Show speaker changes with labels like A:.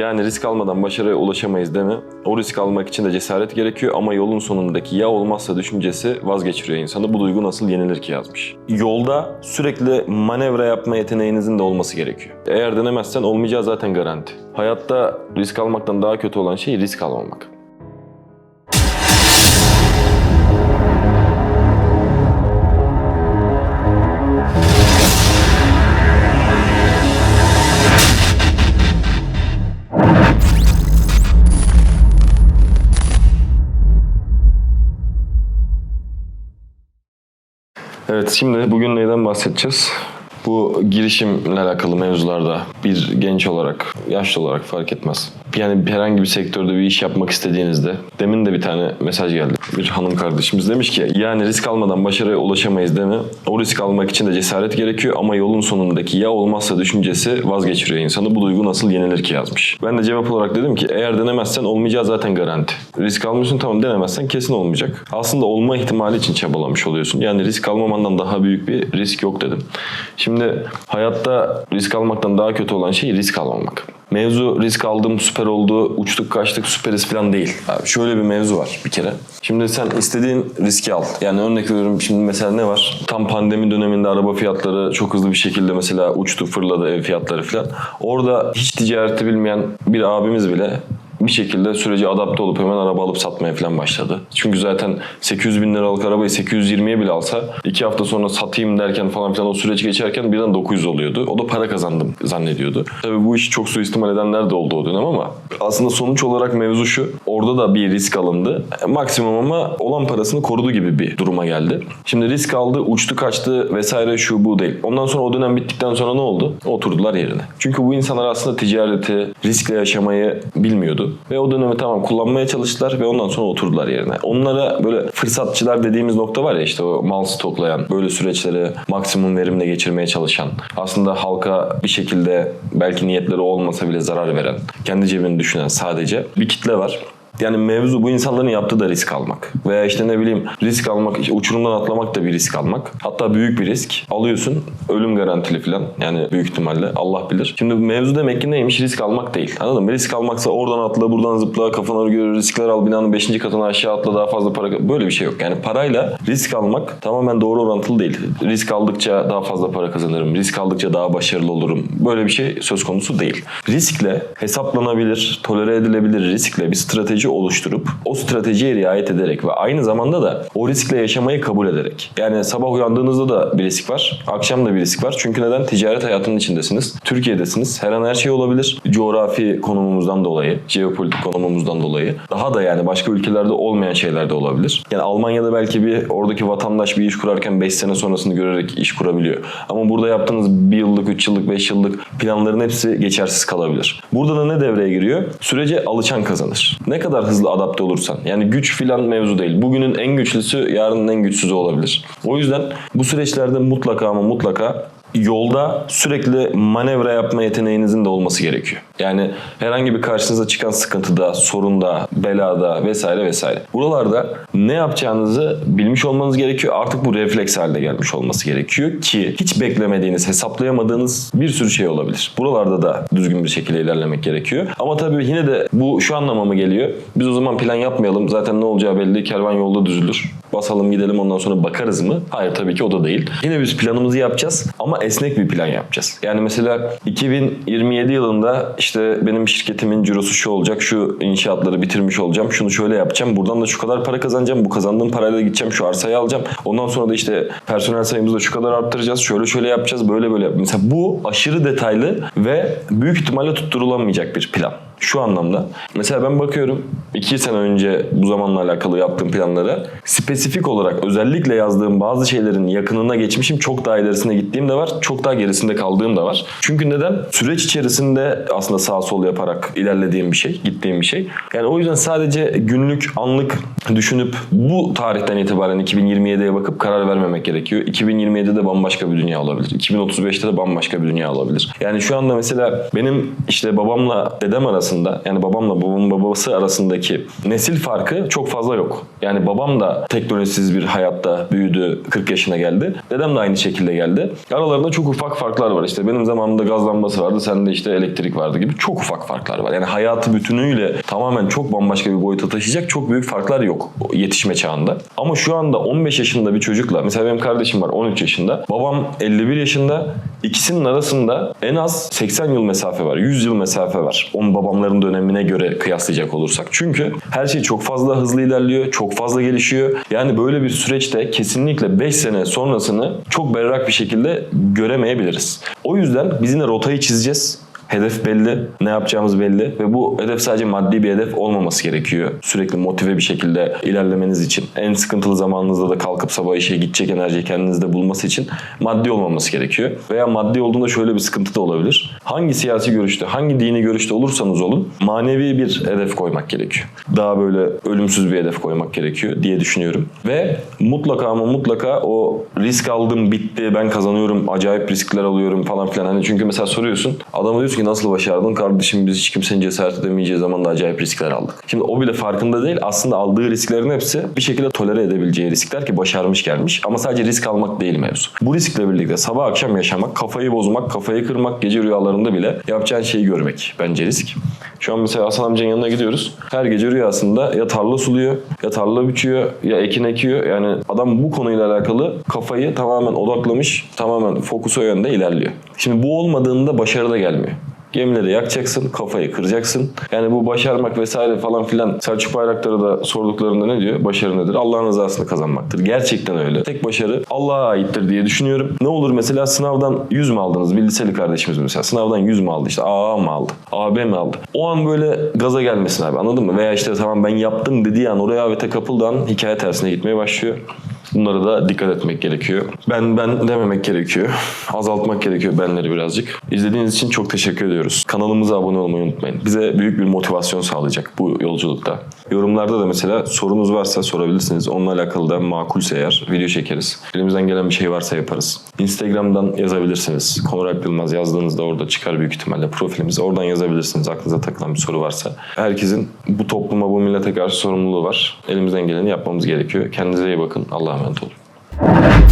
A: Yani risk almadan başarıya ulaşamayız deme. O risk almak için de cesaret gerekiyor ama yolun sonundaki ya olmazsa düşüncesi vazgeçiriyor insanı. Bu duygu nasıl yenilir ki yazmış. Yolda sürekli manevra yapma yeteneğinizin de olması gerekiyor. Eğer denemezsen olmayacağı zaten garanti. Hayatta risk almaktan daha kötü olan şey risk almamak. Evet şimdi bugün neyden bahsedeceğiz? Bu girişimle alakalı mevzularda bir genç olarak, yaşlı olarak fark etmez. Yani herhangi bir sektörde bir iş yapmak istediğinizde demin de bir tane mesaj geldi. Bir hanım kardeşimiz demiş ki yani risk almadan başarıya ulaşamayız deme. O risk almak için de cesaret gerekiyor ama yolun sonundaki ya olmazsa düşüncesi vazgeçiriyor insanı. Bu duygu nasıl yenilir ki yazmış. Ben de cevap olarak dedim ki eğer denemezsen olmayacağı zaten garanti. Risk almıyorsun tamam denemezsen kesin olmayacak. Aslında olma ihtimali için çabalamış oluyorsun. Yani risk almamandan daha büyük bir risk yok dedim. Şimdi hayatta risk almaktan daha kötü olan şey risk almamak. Mevzu risk aldım süper oldu, uçtuk kaçtık süperiz falan değil. Abi şöyle bir mevzu var bir kere. Şimdi sen istediğin riski al. Yani örnek veriyorum şimdi mesela ne var? Tam pandemi döneminde araba fiyatları çok hızlı bir şekilde mesela uçtu fırladı ev fiyatları falan. Orada hiç ticareti bilmeyen bir abimiz bile bir şekilde sürece adapte olup hemen araba alıp satmaya falan başladı. Çünkü zaten 800 bin liralık arabayı 820'ye bile alsa iki hafta sonra satayım derken falan filan o süreci geçerken birden 900 oluyordu. O da para kazandım zannediyordu. Tabii bu işi çok suistimal edenler de oldu o dönem ama aslında sonuç olarak mevzu şu. Orada da bir risk alındı. Maksimum ama olan parasını korudu gibi bir duruma geldi. Şimdi risk aldı, uçtu kaçtı vesaire şu bu değil. Ondan sonra o dönem bittikten sonra ne oldu? Oturdular yerine. Çünkü bu insanlar aslında ticareti, riskle yaşamayı bilmiyordu. Ve o dönemi tamam kullanmaya çalıştılar ve ondan sonra oturdular yerine. Onlara böyle fırsatçılar dediğimiz nokta var ya işte o mal stoklayan, böyle süreçleri maksimum verimle geçirmeye çalışan, aslında halka bir şekilde belki niyetleri olmasa bile zarar veren, kendi cebini düşünen sadece bir kitle var. Yani mevzu bu insanların yaptığı da risk almak. Veya işte ne bileyim risk almak, işte uçurumdan atlamak da bir risk almak. Hatta büyük bir risk. Alıyorsun ölüm garantili falan. Yani büyük ihtimalle Allah bilir. Şimdi mevzu demek ki neymiş? Risk almak değil. Anladın mı? Risk almaksa oradan atla, buradan zıpla, kafana göre riskler al, binanın 5. katına aşağı atla daha fazla para... Böyle bir şey yok. Yani parayla risk almak tamamen doğru orantılı değil. Risk aldıkça daha fazla para kazanırım. Risk aldıkça daha başarılı olurum. Böyle bir şey söz konusu değil. Riskle hesaplanabilir, tolere edilebilir riskle bir strateji oluşturup o stratejiye riayet ederek ve aynı zamanda da o riskle yaşamayı kabul ederek. Yani sabah uyandığınızda da bir risk var, akşam da bir risk var. Çünkü neden? Ticaret hayatının içindesiniz. Türkiye'desiniz. Her an her şey olabilir. Coğrafi konumumuzdan dolayı, jeopolitik konumumuzdan dolayı. Daha da yani başka ülkelerde olmayan şeyler de olabilir. Yani Almanya'da belki bir oradaki vatandaş bir iş kurarken 5 sene sonrasını görerek iş kurabiliyor. Ama burada yaptığınız 1 yıllık, 3 yıllık, 5 yıllık planların hepsi geçersiz kalabilir. Burada da ne devreye giriyor? Sürece alışan kazanır. Ne kadar hızlı adapte olursan. Yani güç filan mevzu değil. Bugünün en güçlüsü yarının en güçsüzü olabilir. O yüzden bu süreçlerde mutlaka ama mutlaka yolda sürekli manevra yapma yeteneğinizin de olması gerekiyor. Yani herhangi bir karşınıza çıkan sıkıntıda, sorunda, belada vesaire vesaire. Buralarda ne yapacağınızı bilmiş olmanız gerekiyor. Artık bu refleks haline gelmiş olması gerekiyor ki hiç beklemediğiniz, hesaplayamadığınız bir sürü şey olabilir. Buralarda da düzgün bir şekilde ilerlemek gerekiyor. Ama tabii yine de bu şu anlama mı geliyor? Biz o zaman plan yapmayalım. Zaten ne olacağı belli. Kervan yolda düzülür. Basalım gidelim ondan sonra bakarız mı? Hayır tabii ki o da değil. Yine biz planımızı yapacağız ama esnek bir plan yapacağız. Yani mesela 2027 yılında işte benim şirketimin cirosu şu olacak, şu inşaatları bitirmiş olacağım, şunu şöyle yapacağım, buradan da şu kadar para kazanacağım, bu kazandığım parayla gideceğim, şu arsayı alacağım. Ondan sonra da işte personel sayımızı da şu kadar arttıracağız, şöyle şöyle yapacağız, böyle böyle. Mesela bu aşırı detaylı ve büyük ihtimalle tutturulamayacak bir plan. Şu anlamda. Mesela ben bakıyorum 2 sene önce bu zamanla alakalı yaptığım planlara spesifik olarak özellikle yazdığım bazı şeylerin yakınına geçmişim. Çok daha ilerisine gittiğim de var. Çok daha gerisinde kaldığım da var. Çünkü neden? Süreç içerisinde aslında sağ sol yaparak ilerlediğim bir şey, gittiğim bir şey. Yani o yüzden sadece günlük, anlık düşünüp bu tarihten itibaren 2027'ye bakıp karar vermemek gerekiyor. 2027'de bambaşka bir dünya olabilir. 2035'te de bambaşka bir dünya olabilir. Yani şu anda mesela benim işte babamla dedem arasında arasında yani babamla babamın babası arasındaki nesil farkı çok fazla yok. Yani babam da teknolojisiz bir hayatta büyüdü 40 yaşına geldi. Dedem de aynı şekilde geldi. Aralarında çok ufak farklar var işte. Benim zamanımda gaz lambası vardı, sende işte elektrik vardı gibi çok ufak farklar var. Yani hayatı bütünüyle tamamen çok bambaşka bir boyuta taşıyacak çok büyük farklar yok yetişme çağında. Ama şu anda 15 yaşında bir çocukla mesela benim kardeşim var 13 yaşında. Babam 51 yaşında. İkisinin arasında en az 80 yıl mesafe var. 100 yıl mesafe var. Onun babamların dönemine göre kıyaslayacak olursak. Çünkü her şey çok fazla hızlı ilerliyor. Çok fazla gelişiyor. Yani böyle bir süreçte kesinlikle 5 sene sonrasını çok berrak bir şekilde göremeyebiliriz. O yüzden biz yine rotayı çizeceğiz. Hedef belli, ne yapacağımız belli ve bu hedef sadece maddi bir hedef olmaması gerekiyor. Sürekli motive bir şekilde ilerlemeniz için. En sıkıntılı zamanınızda da kalkıp sabah işe gidecek enerjiyi kendinizde bulması için maddi olmaması gerekiyor. Veya maddi olduğunda şöyle bir sıkıntı da olabilir. Hangi siyasi görüşte, hangi dini görüşte olursanız olun manevi bir hedef koymak gerekiyor. Daha böyle ölümsüz bir hedef koymak gerekiyor diye düşünüyorum. Ve mutlaka ama mutlaka o risk aldım bitti ben kazanıyorum acayip riskler alıyorum falan filan. Hani çünkü mesela soruyorsun adama diyorsun ki nasıl başardın kardeşim biz hiç kimsenin cesaret edemeyeceği zaman da acayip riskler aldık. Şimdi o bile farkında değil aslında aldığı risklerin hepsi bir şekilde tolere edebileceği riskler ki başarmış gelmiş. Ama sadece risk almak değil mevzu. Bu riskle birlikte sabah akşam yaşamak, kafayı bozmak, kafayı kırmak, gece rüyalarında bile yapacağın şeyi görmek bence risk. Şu an mesela Hasan amcanın yanına gidiyoruz. Her gece rüyasında ya tarla suluyor, ya tarla biçiyor, ya ekin ekiyor. Yani adam bu konuyla alakalı kafayı tamamen odaklamış, tamamen fokus o yönde ilerliyor. Şimdi bu olmadığında başarı da gelmiyor. Gemileri yakacaksın, kafayı kıracaksın. Yani bu başarmak vesaire falan filan Selçuk Bayraktar'a da sorduklarında ne diyor? Başarı nedir? Allah'ın rızasını kazanmaktır. Gerçekten öyle. Tek başarı Allah'a aittir diye düşünüyorum. Ne olur mesela sınavdan 100 mü aldınız? Bir liseli kardeşimiz mesela sınavdan 100 mü aldı? İşte AA mı aldı? AB mi aldı? O an böyle gaza gelmesin abi anladın mı? Veya işte tamam ben yaptım dediği an oraya avete kapıldığı an hikaye tersine gitmeye başlıyor. Bunlara da dikkat etmek gerekiyor. Ben ben dememek gerekiyor. Azaltmak gerekiyor benleri birazcık. İzlediğiniz için çok teşekkür ediyoruz. Kanalımıza abone olmayı unutmayın. Bize büyük bir motivasyon sağlayacak bu yolculukta. Yorumlarda da mesela sorunuz varsa sorabilirsiniz. Onunla alakalı da makulse eğer video çekeriz. Elimizden gelen bir şey varsa yaparız. Instagram'dan yazabilirsiniz. Konur Alp Yılmaz yazdığınızda orada çıkar büyük ihtimalle profilimize. Oradan yazabilirsiniz aklınıza takılan bir soru varsa. Herkesin bu topluma, bu millete karşı sorumluluğu var. Elimizden geleni yapmamız gerekiyor. Kendinize iyi bakın. Allah'a anlamında oluyor.